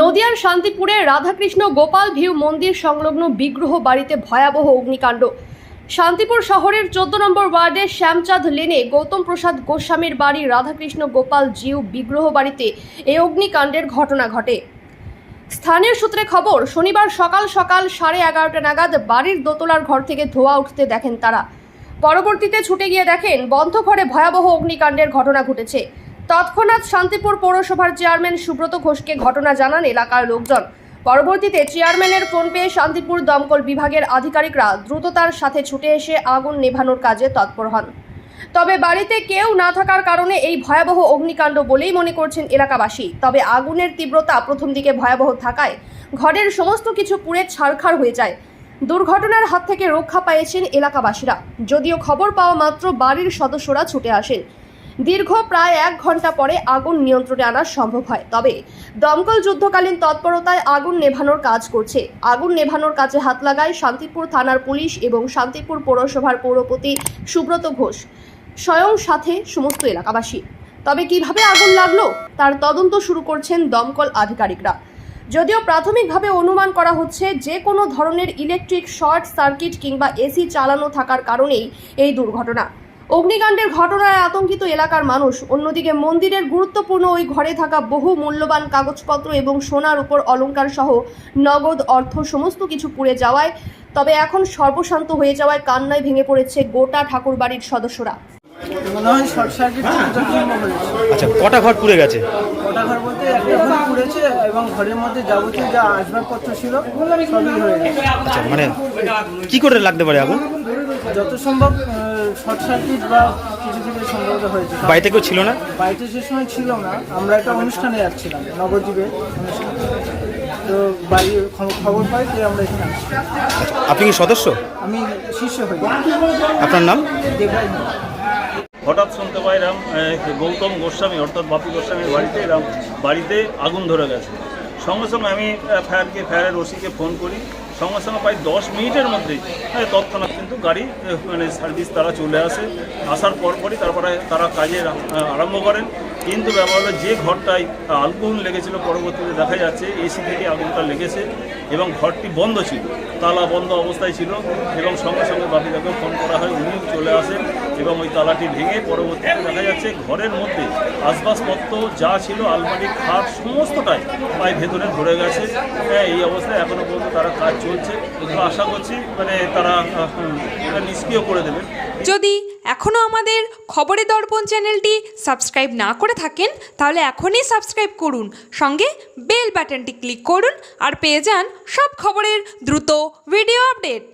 নদিয়ার শান্তিপুরে রাধাকৃষ্ণ গোপাল ভিউ মন্দির সংলগ্ন বিগ্রহ বাড়িতে ভয়াবহ অগ্নিকাণ্ড। শান্তিপুর শহরের চোদ্দ নম্বর ওয়ার্ডের শ্যামচাঁদ লেনে গৌতম প্রসাদ গোস্বামীর বাড়ি রাধাকৃষ্ণ গোপাল জিউ বিগ্রহ বাড়িতে এই অগ্নিকাণ্ডের ঘটনা ঘটে। স্থানীয় সূত্রে খবর, শনিবার সকাল সকাল সাড়ে এগারোটা নাগাদ বাড়ির দোতলার ঘর থেকে ধোয়া উঠতে দেখেন তারা। পরবর্তীতে ছুটে গিয়ে দেখেন বন্ধ ঘরে ভয়াবহ অগ্নিকাণ্ডের ঘটনা ঘটেছে। তৎক্ষণাৎ শান্তিপুর পৌরসভার চেয়ারম্যান সুব্রত ঘোষকে ঘটনা জানান এলাকার লোকজন। পরবর্তীতে চেয়ারম্যানের ফোন পেয়ে শান্তিপুর দমকল বিভাগের আধিকারিকরা দ্রুততার সাথে ছুটে এসে আগুন নেভানোর কাজে তৎপর হন। তবে বাড়িতে কেউ না থাকার কারণে এই ভয়াবহ অগ্নিকাণ্ড বলেই মনে করছেন এলাকাবাসী। তবে আগুনের তীব্রতা প্রথম দিকে ভয়াবহ থাকায় ঘরের সমস্ত কিছু পুড়ে ছারখার হয়ে যায়। দুর্ঘটনার হাত থেকে রক্ষা পেয়েছেন এলাকাবাসীরা। যদিও খবর পাওয়া মাত্র বাড়ির সদস্যরা ছুটে আসেন। দীর্ঘ প্রায় এক ঘণ্টা পরে আগুন নিয়ন্ত্রণে আনা সম্ভব হয়। তবে দমকল যুদ্ধকালীন তৎপরতায় আগুন নেভানোর কাজ করছে। আগুন নেভানোর কাজে হাত লাগায় শান্তিপুর থানার পুলিশ এবং শান্তিপুর পৌরসভার পৌরপতি সুব্রত ঘোষ। স্বয়ং সাথে সমস্ত এলাকাবাসী। তবে কীভাবে আগুন লাগল? তার তদন্ত শুরু করছেন দমকল আধিকারিকরা। যদিও প্রাথমিকভাবে অনুমান করা হচ্ছে যে কোনো ধরনের ইলেকট্রিক শর্ট সার্কিট কিংবা এসি চালানো থাকার কারণেই এই দুর্ঘটনা। অগ্নিকাণ্ডের ঘটনায় আতঙ্কিত এলাকার মানুষ। অন্যদিকে মন্দিরের গুরুত্বপূর্ণ ওই ঘরে থাকা বহু মূল্যবান কাগজপত্র এবং সোনার উপর অলংকার সহ নগদ অর্থ সমস্ত কিছু পুড়ে যাওয়ায় তবে এখন সর্বশান্ত হয়ে যাওয়ায় কান্নায় ভেঙে পড়েছে গোটা ঠাকুরবাড়ির সদস্যরা। মনে হয় শর্ট সার্কিট আচ্ছা কটা ঘর পুড়ে গেছে? ওটা ঘর বলতে একটা ঘর পুড়েছে এবং ঘরের মধ্যে যাবতীয় যা আসবাবপত্র ছিল সবই হয়ে গেছে। আচ্ছা মানে কি করে লাগতে পারে আগুন? যত সম্ভব শর্ট সার্কিট বা কিছু থেকে সম্ভবত হয়েছে। বাড়িতে কেউ ছিল না? বাড়িতে সে সময় ছিল না। আমরা একটা অনুষ্ঠানে যাচ্ছিলাম নবদ্বীপে অনুষ্ঠান। তো বাড়ি খবর পাই যে আমরা এখানে আপনি কি সদস্য? আমি শিষ্য হই। আপনার নাম? হঠাৎ শুনতে পাই এরম আহ, গৌতম গোস্বামী অর্থাৎ বাপি গোস্বামীর বাড়িতে এরম বাড়িতে আগুন ধরে গেছে। সঙ্গে সঙ্গে আমি ফায়ারকে ফায়ারের ওসিকে ফোন করি। সঙ্গে সঙ্গে প্রায় দশ মিনিটের মধ্যেই তৎক্ষণাৎ কিন্তু গাড়ি মানে সার্ভিস তারা চলে আসে। আসার পরপরই তারপরে তারা কাজে আরম্ভ করেন। কিন্তু ব্যাপার হলো যে ঘরটায় আলকোহল লেগেছিল, পরবর্তীতে দেখা যাচ্ছে এসি থেকে আগুনটা লেগেছে এবং ঘরটি বন্ধ ছিল, তালা বন্ধ অবস্থায় ছিল এবং সঙ্গে সঙ্গে বাপিদাকে ফোন করা হয়, উনিও চলে আসেন এবং ওই তালাটি ভেঙে পরবর্তীতে দেখা যাচ্ছে ঘরের মধ্যে আসবাবপত্র যা ছিল, আলমারি, খাট, সমস্তটাই প্রায় ভেতরে ধরে গেছে। হ্যাঁ এই অবস্থায় এখনও পর্যন্ত তারা কাজ চলছে। আশা করছি মানে তারা নিষ্ক্রিয় করে দেবেন যদি এখনও আমাদের খবরের দর্পণ চ্যানেলটি সাবস্ক্রাইব না করে থাকেন, তাহলে এখনই সাবস্ক্রাইব করুন। সঙ্গে বেল বাটনটি ক্লিক করুন আর পেয়ে যান সব খবরের দ্রুত ভিডিও আপডেট।